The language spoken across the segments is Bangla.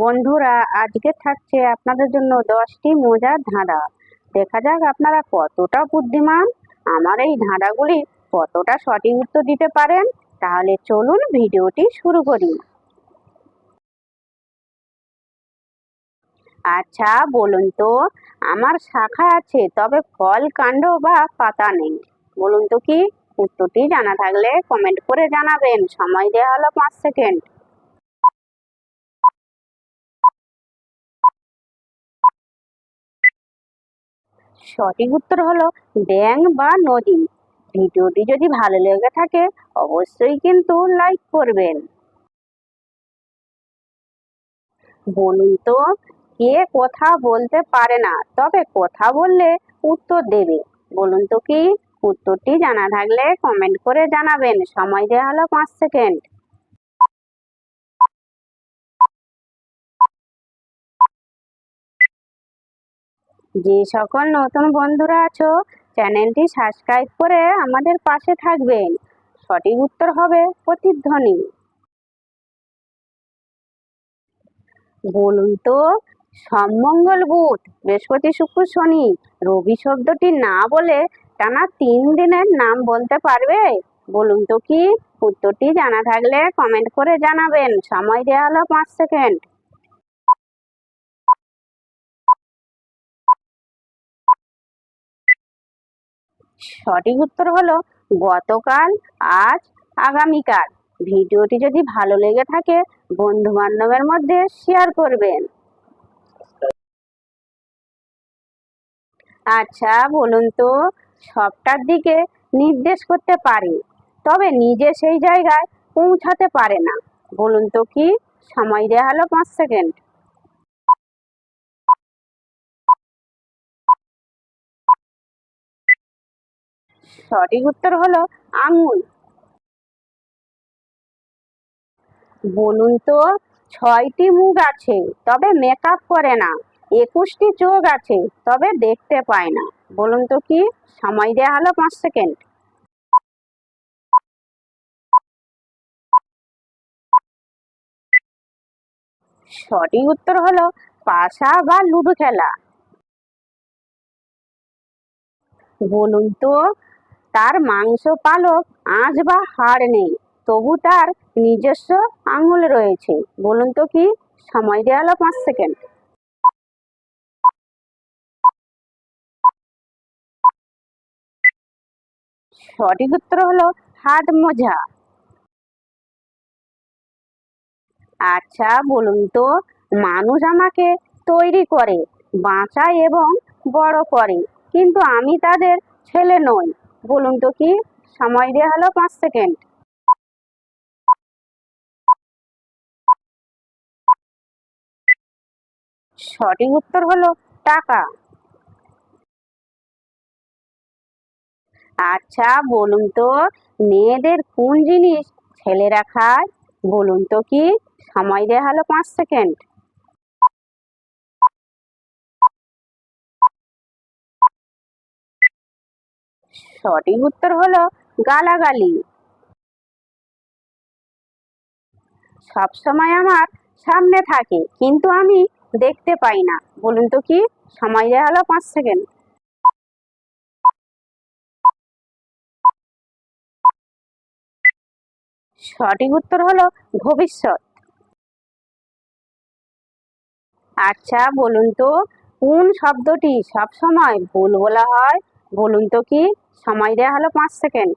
বন্ধুরা, আজকে থাকছে আপনাদের জন্য দশটি মজার ধাঁধা। দেখা যাক আপনারা কতটা বুদ্ধিমান। আমার এই ধাঁধাগুলি কতটা সঠিক উত্তর দিতে পারেন? তাহলে চলুন ভিডিওটি শুরু করি। আচ্ছা বলুন তো, আমার শাখা আছে, তবে ফল, কাণ্ড বা পাতা নেই। বলুন তো কি? উত্তরটি জানা থাকলে কমেন্ট করে জানাবেন। সময় দেওয়া হলো পাঁচ সেকেন্ড। সঠিক উত্তর হলো ড্যাং বা নদী। ভিডিওটি যদি ভালো লেগে থাকে, অবশ্যই কিন্তু লাইক করবেন। বলুন তো, কে কথা বলতে পারে না, তবে কথা বললে উত্তর দেবে। বলুন তো কি? উত্তরটি জানা থাকলে কমেন্ট করে জানাবেন। সময় দেওয়া হলো পাঁচ সেকেন্ড যে সকল নতুন বন্ধুরা আছো, চ্যানেলটি সাবস্ক্রাইব করে আমাদের পাশে থাকবেন। সঠিক উত্তর হবে প্রতিধ্বনি। বলুন তো, সমমঙ্গল বুধ, বৃহস্পতি, শুক্র, শনি, রবি শব্দটি না বলে টানা তিন দিনের নাম বলতে পারবে? বলুন তো কি? উত্তরটি জানা থাকলে কমেন্ট করে জানাবেন। সময় দেওয়া হলো পাঁচ সেকেন্ড সঠিক উত্তর হলো গতকাল, আজ, আগামীকাল। ভিডিওটি যদি ভালো লেগে থাকে বন্ধু বান্ধবের মধ্যে শেয়ার করবেন। আচ্ছা বলুন তো, সবটার দিকে নির্দেশ করতে পারে, তবে নিজে সেই জায়গায় পৌঁছাতে পারে না। বলুন তো কি? সময় দেওয়া হলো পাঁচ সেকেন্ড। সঠিক উত্তর হলো আঙুল। বলুন তো, ছয়টি মুখ আছে, তবে মেকআপ করে না। একুশটি চোখ আছে, তবে দেখতে পায় না। বলুন তো কি? সময় দেওয়া হলো পাঁচ সেকেন্ড। সঠিক উত্তর হলো পাশা বা লুডো খেলা। বলুন তো তার মাংস পালক আঁশ বা হাড় নেই, তবু তার নিজস্ব আঙুল রয়েছে। বলুন তো কি? সময় দেওয়া হলো পাঁচ সেকেন্ড। সঠিক উত্তর হলো হাত মোজা। আচ্ছা বলুন তো, মানুষ আমাকে তৈরি করে, বাঁচায় এবং বড় করে। কিন্তু আমি তাদের ছেলে নই। বলুন তো কি? সময় দেওয়া হলো পাঁচ সেকেন্ড। সঠিক উত্তর হলো টাকা। আচ্ছা বলুন তো, মেয়েদের কোন জিনিস ছেলেরা খায় বলুন তো কি? সময় দেওয়া হলো পাঁচ সেকেন্ড। সঠিক উত্তর হলো গালাগালি। সবসময় আমার সামনে থাকে, কিন্তু আমি দেখতে পাই না। বলুন তো কি? সময় দেওয়া হলো পাঁচ সেকেন্ড। সঠিক উত্তর হলো ভবিষ্যৎ। আচ্ছা বলুন তো, কোন শব্দটি সবসময় ভুল বলা হয়? বলুন তো কি? সময় দেওয়া হলো পাঁচ সেকেন্ড।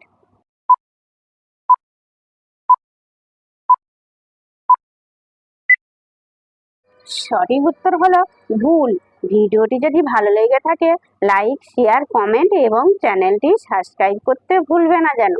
সঠিক উত্তর হলো ভুল। ভিডিওটি যদি ভালো লেগে থাকে, লাইক, শেয়ার, কমেন্ট এবং চ্যানেলটি সাবস্ক্রাইব করতে ভুলবে না যেন।